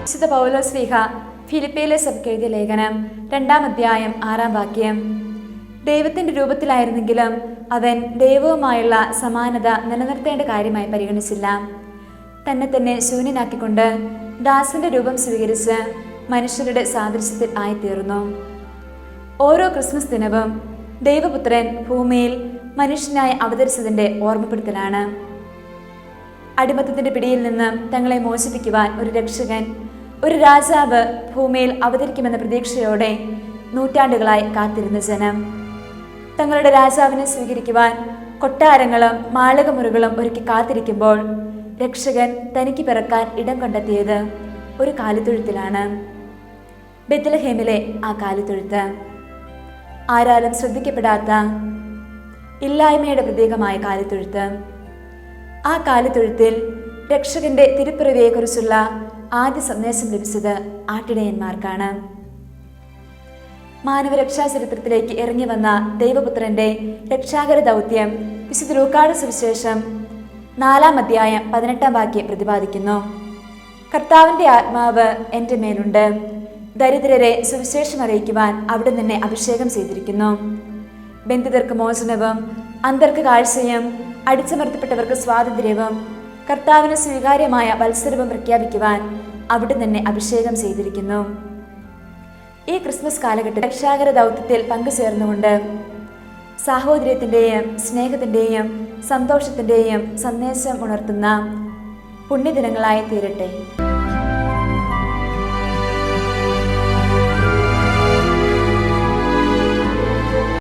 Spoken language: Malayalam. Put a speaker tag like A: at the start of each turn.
A: വിശുദ്ധ പൗലോ സ്ലീഹ ഫിലിപ്പയിലെ സഭയ്ക്ക് എഴുതിയ ലേഖനം രണ്ടാം അധ്യായം ആറാം വാക്യം. ദൈവത്തിന്റെ രൂപത്തിലായിരുന്നെങ്കിലും അവൻ ദൈവവുമായുള്ള സമാനത നിലനിർത്തേണ്ട കാര്യമായി പരിഗണിച്ചില്ല. തന്നെ തന്നെ ശൂന്യനാക്കിക്കൊണ്ട് ദാസന്റെ രൂപം സ്വീകരിച്ച് മനുഷ്യരുടെ സാദൃശ്യത്തിൽ ആയിത്തീർന്നു. ഓരോ ക്രിസ്മസ് ദിനവും ദൈവപുത്രൻ ഭൂമിയിൽ മനുഷ്യനായി അവതരിച്ചതിന്റെ ഓർമ്മപ്പെടുത്തലാണ്. അടിമത്തത്തിന്റെ പിടിയിൽ നിന്ന് തങ്ങളെ മോചിപ്പിക്കുവാൻ ഒരു രക്ഷകൻ ഒരു രാജാവ് ഭൂമിയിൽ അവതരിക്കുമെന്ന പ്രതീക്ഷയോടെ നൂറ്റാണ്ടുകളായി കാത്തിരുന്ന ജനം. തങ്ങളുടെ രാജാവിനെ സ്വീകരിക്കുവാൻ കൊട്ടാരങ്ങളും മാളികമുറികളും ഒരുക്കി കാത്തിരിക്കുമ്പോൾ രക്ഷകൻ തനിക്ക് പിറക്കാൻ ഇടം കണ്ടെത്തിയത് ഒരു കാലിത്തൊഴുത്തിലാണ്. ബെത്തലഹേമിലെ ആ കാലിത്തൊഴുത്ത്. ആരാലും ശ്രദ്ധിക്കപ്പെടാത്ത ഇല്ലായ്മയുടെ പ്രതീകമായ കാലിത്തൊഴുത്ത്. ആ കാലിത്തൊഴുത്തിൽ രക്ഷകന്റെ തിരുപ്പിറവിയെക്കുറിച്ചുള്ള ആദ്യ സന്ദേശം ലഭിച്ചത് ആട്ടിടയന്മാർക്കാണ്. മാനവരക്ഷാ ചരിത്രത്തിലേക്ക് ഇറങ്ങി വന്ന ദൈവപുത്രന്റെ രക്ഷാകര ദൗത്യം വിശുദ്ധ ലൂക്കാട് സുവിശേഷം നാലാം അധ്യായം പതിനെട്ടാം വാക്യം പ്രതിപാദിക്കുന്നു. കർത്താവിന്റെ ആത്മാവ് എന്റെ മേലുണ്ട്. ദരിദ്രരെ സുവിശേഷം അറിയിക്കുവാൻ അവിടെ നിന്നെ അഭിഷേകം ചെയ്തിരിക്കുന്നു. ബന്ധിതർക്ക് മോചനവും അന്തർക്ക് കാഴ്ചയും അടിച്ചമർത്തപ്പെട്ടവർക്ക് സ്വാതന്ത്ര്യവും കർത്താവിന് സ്വീകാര്യമായ മത്സരവും പ്രഖ്യാപിക്കുവാൻ അവിടെ തന്നെ അഭിഷേകം ചെയ്തിരിക്കുന്നു. ഈ ക്രിസ്മസ് കാലഘട്ടത്തിൽ രക്ഷാകര ദൗത്യത്തിൽ പങ്കുചേർന്നുകൊണ്ട് സാഹോദര്യത്തിന്റെയും സ്നേഹത്തിന്റെയും സന്തോഷത്തിന്റെയും സന്ദേശം ഉണർത്തുന്ന പുണ്യദിനങ്ങളായി തീരട്ടെ.